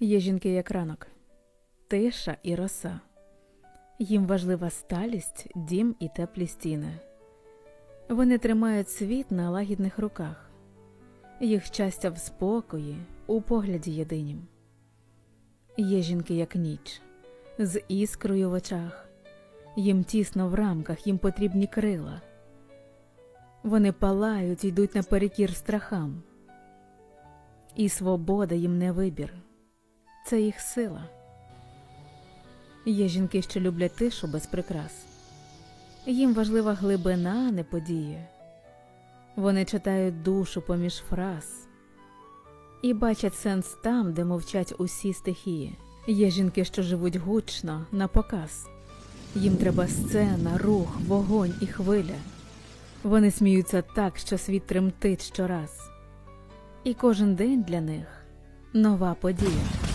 Є жінки як ранок, тиша і роса. Їм важлива сталість, дім і теплі стіни. Вони тримають світ на лагідних руках, їх щастя в спокої, у погляді єдинім. Є жінки як ніч, з іскрою в очах, їм тісно в рамках, їм потрібні крила. Вони палають, йдуть наперекір страхам. І свобода їм не вибір, це їх сила. Є жінки, що люблять тишу без прикрас. Їм важлива глибина, а не події. Вони читають душу поміж фраз і бачать сенс там, де мовчать усі стихії. Є жінки, що живуть гучно, на показ. Їм треба сцена, рух, вогонь і хвиля. Вони сміються так, що світ тремтить щораз. І кожен день для них нова подія.